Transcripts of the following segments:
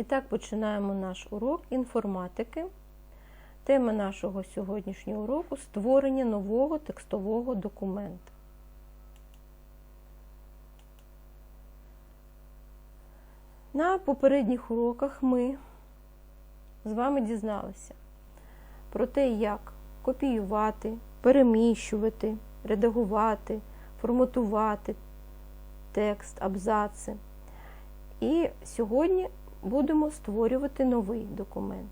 І так починаємо наш урок інформатики. Тема нашого сьогоднішнього уроку створення нового текстового документа. На попередніх уроках ми з вами дізналися про те, як копіювати, переміщувати, редагувати, форматувати текст, абзаци. І сьогодні будемо створювати новий документ,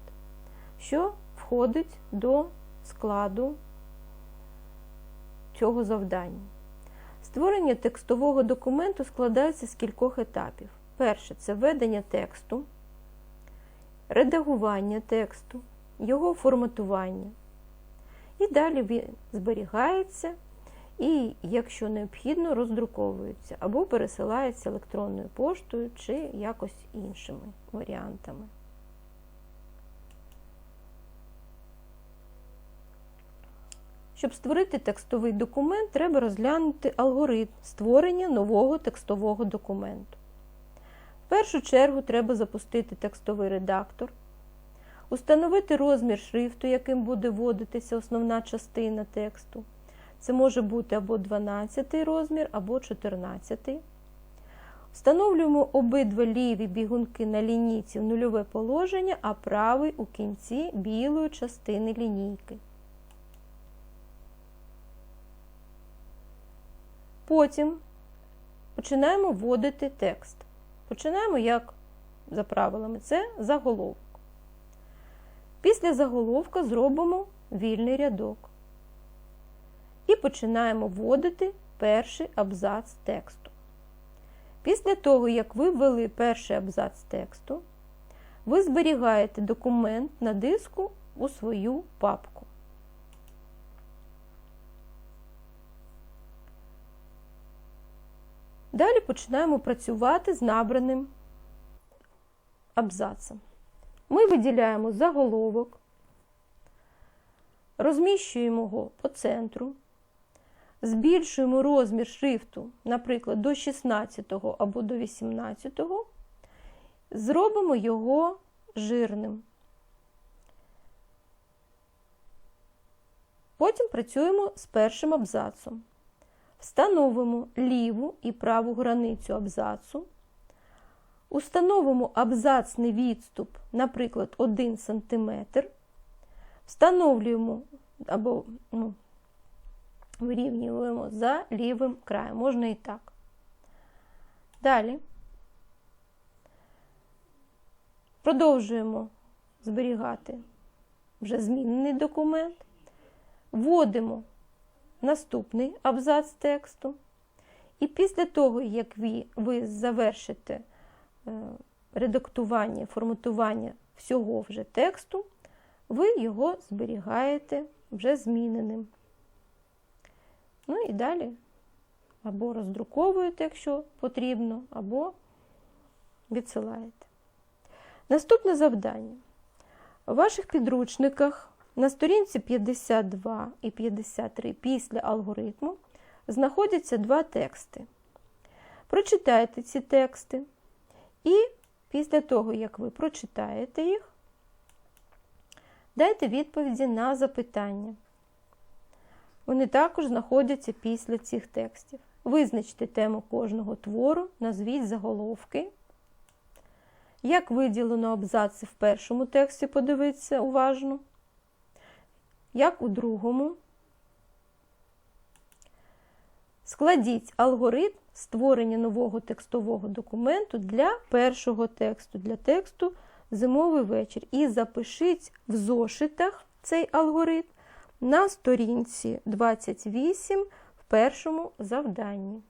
що входить до складу цього завдання. Створення текстового документу складається з кількох етапів. Перше це введення тексту, редагування тексту, його форматування. І далі він зберігається і, якщо необхідно, роздруковується або пересилається електронною поштою чи якось іншими варіантами. Щоб створити текстовий документ, треба розглянути алгоритм створення нового текстового документу. В першу чергу треба запустити текстовий редактор, установити розмір шрифту, яким буде вводитися основна частина тексту. Це може бути або 12 розмір, або 14. Встановлюємо обидва ліві бігунки на лінійці в нульове положення, а правий у кінці білої частини лінійки. Потім починаємо вводити текст. Починаємо, як за правилами, це заголовок. Після заголовка зробимо вільний рядок. І починаємо вводити перший абзац тексту. Після того, як ви ввели перший абзац тексту, ви зберігаєте документ на диску у свою папку. Далі починаємо працювати з набраним абзацем. Ми виділяємо заголовок, розміщуємо його по центру, збільшуємо розмір шрифту, наприклад, до 16 або до 18, зробимо його жирним. Потім працюємо з першим абзацом. Встановимо ліву і праву границю абзацу. Установимо абзацний відступ, наприклад, 1 см. Встановлюємо або ну, вирівнюємо за лівим краєм, можна і так. Далі продовжуємо зберігати вже змінений документ, вводимо наступний абзац тексту. І після того, як ви, завершите е, редактування, форматування всього вже тексту, ви його зберігаєте вже зміненим. Ну і далі або роздруковуєте, якщо потрібно, або відсилаєте. Наступне завдання. У ваших підручниках на сторінці 52 і 53 після алгоритму знаходяться два тексти. Прочитайте ці тексти, і після того, як ви прочитаєте їх, дайте відповіді на запитання. Вони також знаходяться після цих текстів. Визначте тему кожного твору, назвіть заголовки. Як виділено абзаци в першому тексті, подивіться уважно як у другому. Складіть алгоритм створення нового текстового документу для першого тексту, для тексту Зимовий вечір. І запишіть в зошитах цей алгоритм на сторінці 28 в першому завданні.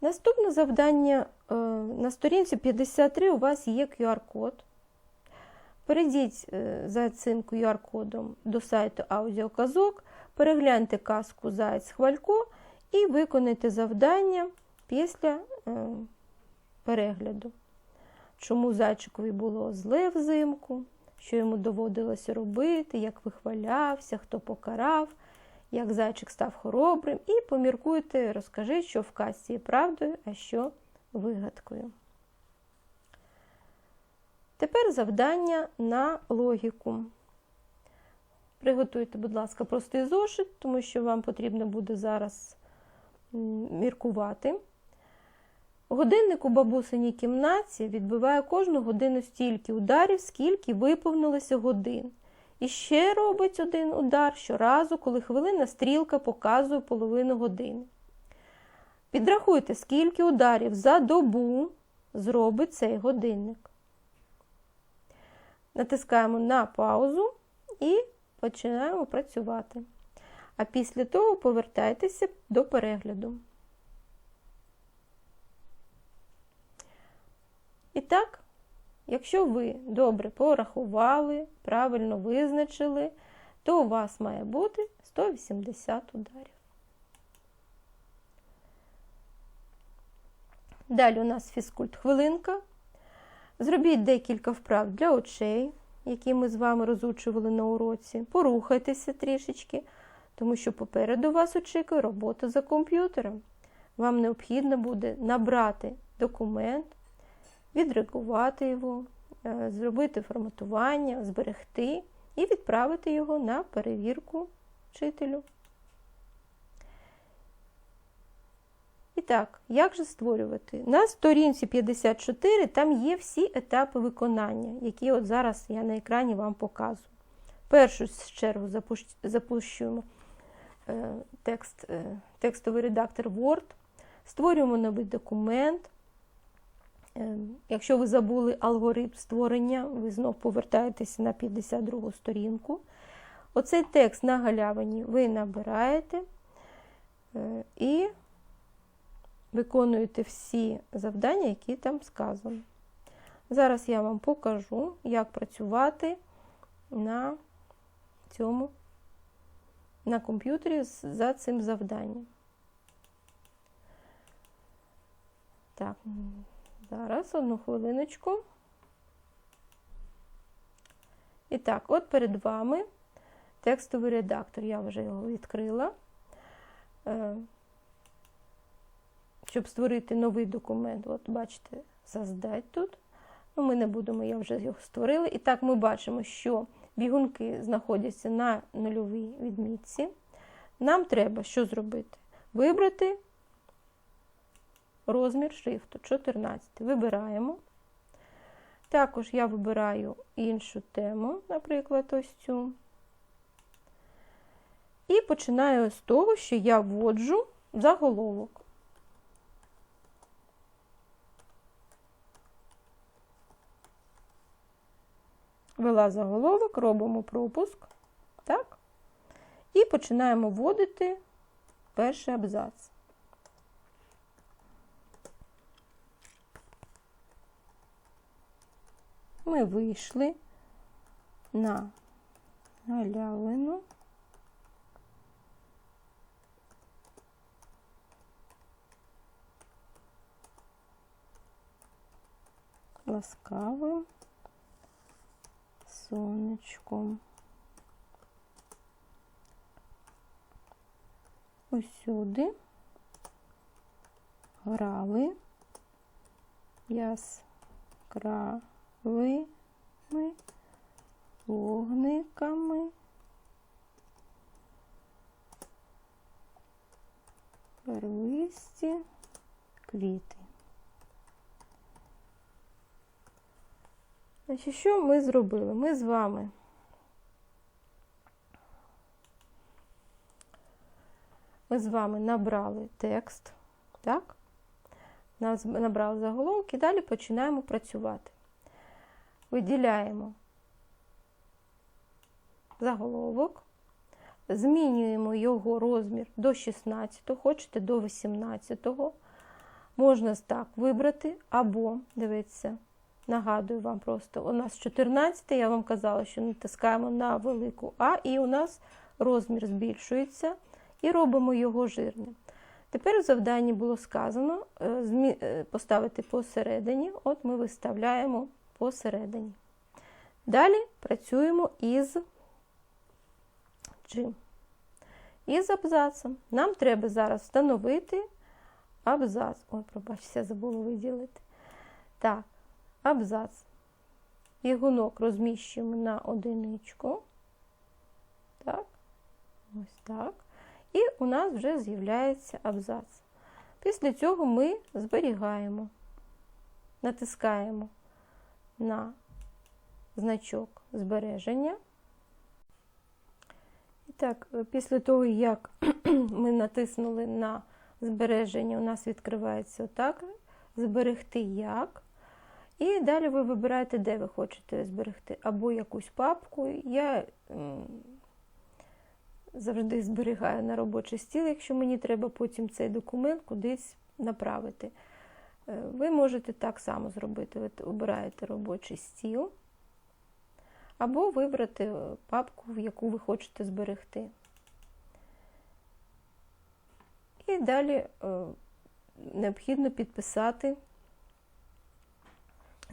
Наступне завдання е, на сторінці 53 у вас є QR-код. Перейдіть е, за цим QR-кодом до сайту аудіоказок, перегляньте казку Заяць Хвалько і виконайте завдання після е, перегляду. Чому зайчикові було зле взимку, що йому доводилося робити, як вихвалявся, хто покарав, як зайчик став хоробрим, і поміркуйте, розкажіть, що в казці є правдою, а що вигадкою. Тепер завдання на логіку. Приготуйте, будь ласка, простий зошит, тому що вам потрібно буде зараз міркувати. Годинник у бабусиній кімнаті відбиває кожну годину стільки ударів, скільки виповнилося годин. І ще робить один удар щоразу, коли хвилина стрілка показує половину години. Підрахуйте, скільки ударів за добу зробить цей годинник. Натискаємо на паузу і починаємо працювати. А після того повертайтеся до перегляду. І так, якщо ви добре порахували, правильно визначили, то у вас має бути 180 ударів. Далі у нас фізкульт хвилинка. Зробіть декілька вправ для очей, які ми з вами розучували на уроці. Порухайтеся трішечки, тому що попереду вас очікує робота за комп'ютером. Вам необхідно буде набрати документ, відредагувати його, е, зробити форматування, зберегти і відправити його на перевірку вчителю. І так, як же створювати? На сторінці 54 там є всі етапи виконання, які от зараз я на екрані вам показую. Першу чергу запущуємо е, текст, е, текстовий редактор Word, створюємо новий документ. Е, якщо ви забули алгоритм створення, ви знов повертаєтеся на 52 сторінку. Оцей текст на галявині ви набираєте і виконуєте всі завдання, які там сказані. Зараз я вам покажу, як працювати на цьому, на комп'ютері за цим завданням. Так, зараз одну хвилиночку. І так, от перед вами текстовий редактор, я вже його відкрила. Е, щоб створити новий документ. От, бачите, создать тут. Ну, Ми не будемо, я вже його створили. І так ми бачимо, що бігунки знаходяться на нульовій відмітці. Нам треба що зробити? Вибрати розмір шрифту 14. Вибираємо. Також я вибираю іншу тему, наприклад, ось цю. І починаю з того, що я вводжу заголовок. ввела заголовок, робимо пропуск. Так? І починаємо вводити перший абзац. Ми вийшли на галявину. Ласкавим сонечком. Усюди грали яскравими вогниками. Первисті квіти. Значить, Що ми зробили? Ми з вами ми з вами набрали текст, так? Набрали заголовок і далі починаємо працювати. Виділяємо заголовок, змінюємо його розмір до 16, хочете до 18. Можна так вибрати, або, дивіться, Нагадую вам просто, у нас 14, я вам казала, що натискаємо на велику А, і у нас розмір збільшується і робимо його жирним. Тепер в завданні було сказано е, е, поставити посередині, от ми виставляємо посередині. Далі працюємо із чим? із абзацом. Нам треба зараз встановити абзац. Ой, пробачте, забула виділити. Так, абзац. Бігунок розміщуємо на одиничку. Так, ось так. І у нас вже з'являється абзац. Після цього ми зберігаємо, натискаємо на значок збереження. І так, після того, як ми натиснули на збереження, у нас відкривається отак, зберегти як. І далі ви вибираєте, де ви хочете зберегти, або якусь папку. Я завжди зберігаю на робочий стіл, якщо мені треба потім цей документ кудись направити. Ви можете так само зробити. Ви обираєте робочий стіл, або вибрати папку, в яку ви хочете зберегти. І далі е, необхідно підписати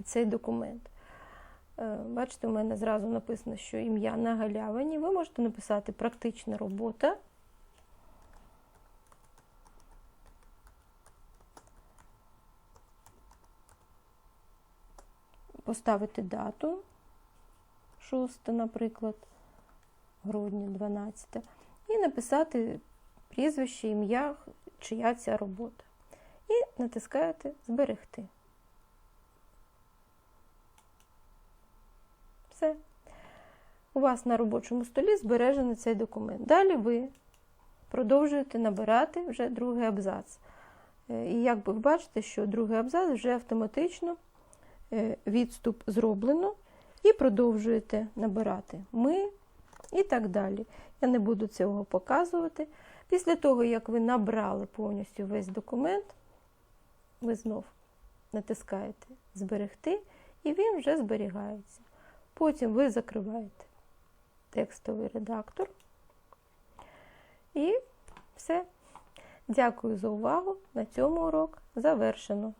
цей документ. Е, Бачите, у мене зразу написано, що ім'я на галявині. Ви можете написати практична робота. Поставити дату 6, наприклад, грудня 12, і написати прізвище, ім'я, чия ця робота. І натискаєте Зберегти. Все. У вас на робочому столі збережений цей документ. Далі ви продовжуєте набирати вже другий абзац. Е, І як ви бачите, що другий абзац вже автоматично відступ зроблено, і продовжуєте набирати ми і так далі. Я не буду цього показувати. Після того, як ви набрали повністю весь документ, ви знов натискаєте Зберегти, і він вже зберігається. Потім ви закриваєте текстовий редактор. І все. Дякую за увагу. На цьому урок завершено.